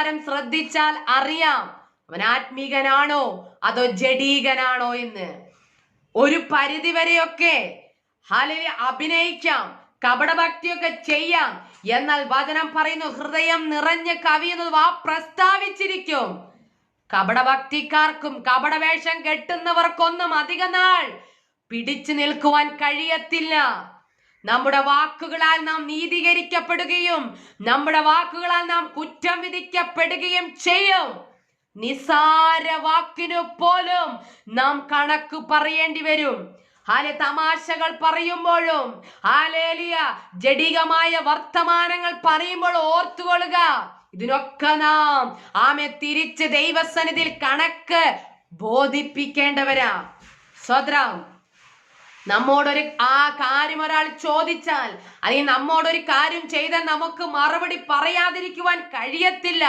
സംസാരം ശ്രദ്ധിച്ചാൽ അറിയാം. അവൻ ആത്മീകനാണോ? അതോ ജഡീകനാണോ എന്ന്. ഒരു പരിധി വരെയൊക്കെ അഭിനയിക്കാം. കപടഭക്തിയൊക്കെ ചെയ്യാം. എന്നാൽ വചനം പറയുന്നു ഹൃദയം നിറഞ്ഞ് കവിയുന്നത് വാ പ്രസ്താവിച്ചിരിക്കും. കപടഭക്തിക്കാർക്കും കപടവേഷം കെട്ടുന്നവർക്കൊന്നും അധിക നാൾ പിടിച്ചു നിൽക്കുവാൻ കഴിയത്തില്ല. നമ്മുടെ വാക്കുകളാൽ നാം നീതീകരിക്കപ്പെടുകയും നമ്മുടെ വാക്കുകളാൽ നാം കുറ്റം വിധിക്കപ്പെടുകയും ചെയ്യും. നിസാര വാക്കിനു പോലും നാം കണക്ക് പറയേണ്ടി വരും. ആലെ തമാശകൾ പറയുമ്പോഴും ആലേലിയ ജഡികമായ വർത്തമാനങ്ങൾ പറയുമ്പോൾ ഓർത്തുകൊള്ളുക. ഇതിനൊക്കെ നാം ആമെ തിരിച്ച് ദൈവസന്നിധിയിൽ കണക്ക് ബോധിപ്പിക്കേണ്ടവരാ. സ്വദ്രം നമ്മോടൊരു ആ കാര്യം ഒരാൾ ചോദിച്ചാൽ അല്ലെങ്കിൽ നമ്മോടൊരു കാര്യം ചെയ്താൽ നമുക്ക് മറുപടി പറയാതിരിക്കുവാൻ കഴിയത്തില്ല.